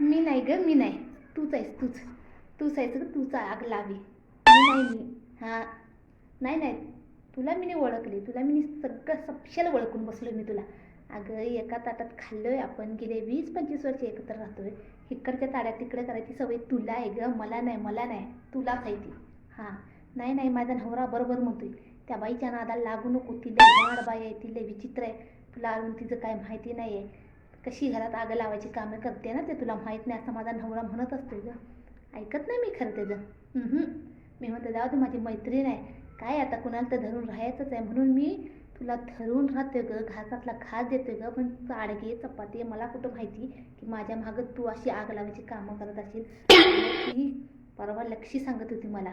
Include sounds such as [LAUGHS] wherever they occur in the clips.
मी नाही ग मी नाही. तूच आहेस तूच. तूच आहेस ग तूच आग लावी. मी नाही मी. हां. नाही नाही. तुला मी नाही ओळखली. तुला मी सगळं सपशेल ओळखून बसलो मी तुला. अगं एका ताटात खाल्लोय आपण. गेले वीस पंचवीस वर्ष एकत्र राहतोय. इकडच्या ताड्यात तिकडे करायची सवय तुला आहे ग. मला नाही मला नाही. तुला खायची हां. नाही नाही. माझा नवरा बरोबर म्हणतोय. त्या बाईच्या नादाला लागू नको. ती लय वाढ बाई आहे. ती विचित्र आहे. तुला अजून तिचं काय माहिती नाही आहे कशी घरात आग लावायची कामं करते ना ते तुला माहीत नाही असं माझा नवरा म्हणत असतोय ग. ऐकत नाही मी खरं त्याचं. मी म्हणते जाऊ तू माझी मैत्रीण आहे. काय आता कुणाला तर धरून राहायचंच आहे. म्हणून मी तुला धरून राहते ग घासातला घास देते ग पण चाडगे चपाती आहे. मला कुठं माहिती की माझ्या मागं तू अशी आग लावायची कामं करत असेल ती परवा लक्षी सांगत होती मला.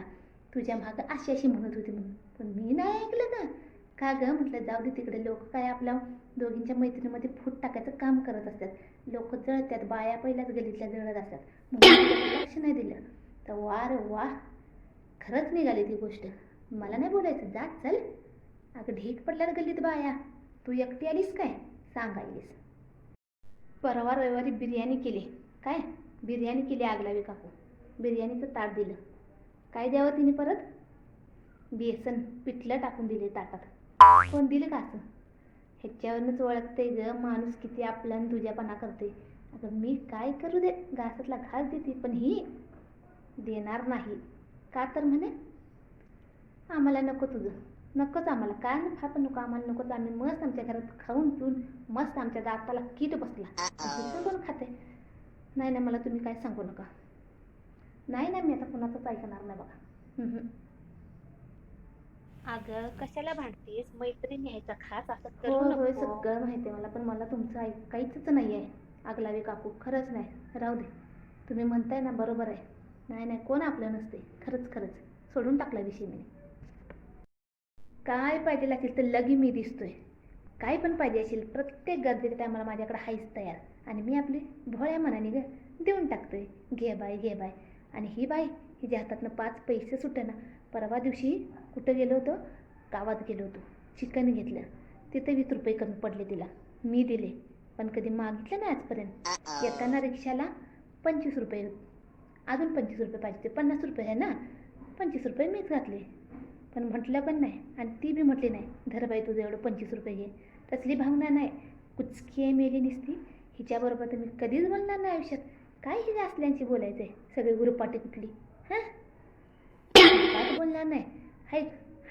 तुझ्या मागं अशी अशी म्हणत होती म्हणून. पण मी नाही ऐकलं ना का ग? म्हटलं जाऊ दे तिकडे. लोक काय आपल्या दोघींच्या मैत्रिणीमध्ये फूट टाकायचं काम करत असतात. लोक जळतात बाया पहिल्याच गलीतल्या जळत असतात. म्हणून लक्ष नाही दिलं. तर वा रे वा खरंच निघाली ती गोष्ट. मला नाही बोलायचं. जा चल. अगं ढीक पडल्यात गल्लीत बाया. तू एकटी आलीस काय? सांगायलीस परवा रविवारी बिर्याणी केली. काय? बिर्याणी केली आगलावी काकू. बिर्याणीचं ताट दिलं. काय द्यावं तिने परत? बेसन पिठलं टाकून दिले ताटात. कोण दिलं का असं? ह्याच्यावरूनच ओळखते ग माणूस किती आपला तुझ्यापणा करते अगं मी काय करू दे? घासातला घास देते पण ही देणार नाही. का तर म्हणे? आम्हाला नको तुझं. नकोच आम्हाला. काय नफा पण नको आम्हाला. नकोच आम्ही मस्त आमच्या घरात खाऊन पिऊन मस्त आमच्या दाताला कीट बसला. कोण खाते नाही ना मला तुम्ही काय सांगू नका. नाही ना मी आता कुणाचंच ऐकणार नाही बघा. हम्म. अगं कशाला भांडतेस? मैत्रीण यायचा खास? असं करू होय, होय, नको. सगळं माहिती आहे मला पण मला तुमचं ऐकायचंच नाही आहे. आगलावी काकू खरंच नाही. राहू दे. तुम्ही म्हणताय ना बरोबर आहे. नाही नाही कोण आपलं नसते. खरंच खरंच. सोडून टाकला विषय मी. काय पाहिजे असेल तर लगी मी दिसतोय. काय पण पाहिजे असेल प्रत्येक गरजेच्या टायमाला माझ्याकडे हायच तयार. आणि मी आपली भोळ्या मनाने ग देऊन टाकतोय. घे बाय घे बाय आणि ही बाय हिच्या हातातनं पाच पैसे सुटेना. परवा दिवशी कुठं गेलो होतो? गावात गेलो होतो. चिकन घेतलं. तिथे वीस रुपये कमी पडले तिला. मी दिले. पण कधी मागितलं नाही आजपर्यंत. येताना रिक्षाला पंचवीस रुपये. अजून पंचवीस रुपये पाहिजे ते पन्नास रुपये आहे ना? पंचवीस रुपये मीच घातले. पण म्हटलं पण नाही. आणि ती बी म्हटली नाही. धरबाई तुझं एवढं पंचवीस रुपये घे. तसली भावना नाही. कुचकी आहे मेली नसती. हिच्याबरोबर तर मी कधीच बोलणार नाही आयुष्यात. काय हिच्या असल्यांची बोलायचं आहे सगळी गुरुपाटी कुठली? हां? [COUGHS] बोलणार नाही. हाय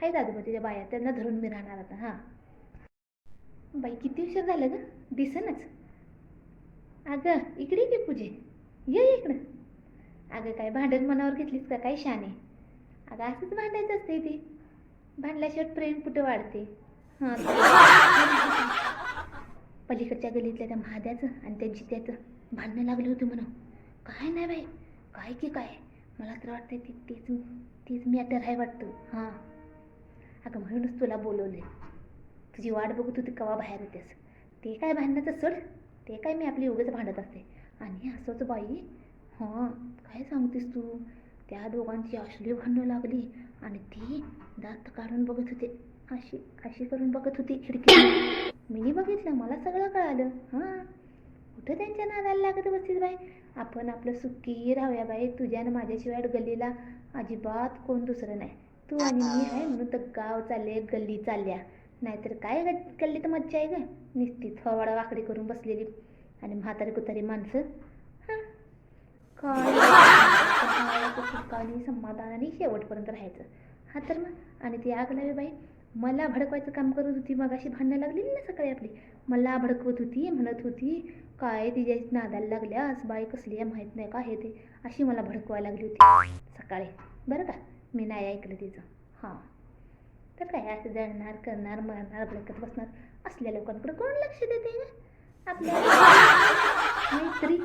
हाय आजूबाजूच्या बाया त्यांना धरून मी राहणार आता हां. बाई किती उशीर झालं गं? दिसेनच. अगं इकडे की पूजे. ये इकडं. अगं काय भांडण मनावर घेतलीस का? काय शाने अगं असंच भांडायचं असते ते. भांडल्याशिवाय प्रेम कुठं वाढते? हां. पलीकडच्या गलीतल्या त्या महाद्याचं आणि त्या जित्याचं भांडणं लागलं होतं म्हणून. काय नाही बाई. काय की काय? मला तर वाटतं ती तीच तीच मॅटर आहे वाटतं. हां. अगं म्हणूनच तुला बोलवले तुझी वाट बघत होती कवा बाहेर येतेस? ते काय भांडण्याचं सोड. ते काय मी आपली उगाच भांडत असते. आणि असंच बाई. हां काय सांगतेस तू? त्या दोघांची अश्ली भांडणं लागली आणि ती दात काढून बघत होते. अशी अशी करून बघत होती खिडकी मीनी बघितलं मला सगळं कळालं. हां. कुठं त्यांच्या नादाला लागत बसतीस बाई? आपण आपलं सुखी राहूया बाई. तुझ्या आणि माझ्याशिवाय गल्लीला अजिबात कोण दुसरं नाही. तू आणि मी आहे म्हणून तर गाव चालले गल्ली चालल्या. नाहीतर काय ग गल्लीत मज्जा आहे ग? निस्ती थोवाडा वाकडी करून बसलेली. आणि म्हातारी कुतारी माणसं? काय? सुखाने समाधानाने शेवटपर्यंत राहायचं. हा तर मग? आणि ती आग लावे बाई. मला भडकवायचं काम करत होती. मग अशी भांडणं लागलेली ना सकाळी आपली. मला भडकवत होती म्हणत होती. काय तिच्या नादाला आज बाई कसली आहे माहीत नाही का हे ते? अशी मला भडकवायला लागली होती. सकाळी. बरं का? मी नाही ऐकलं तिचं. हां. तर काय असं जळणार करणार मरणार भडकत बसणार असल्या लोकांकडे कोण लक्ष देते ना आपल्या [LAUGHS] मैत्री.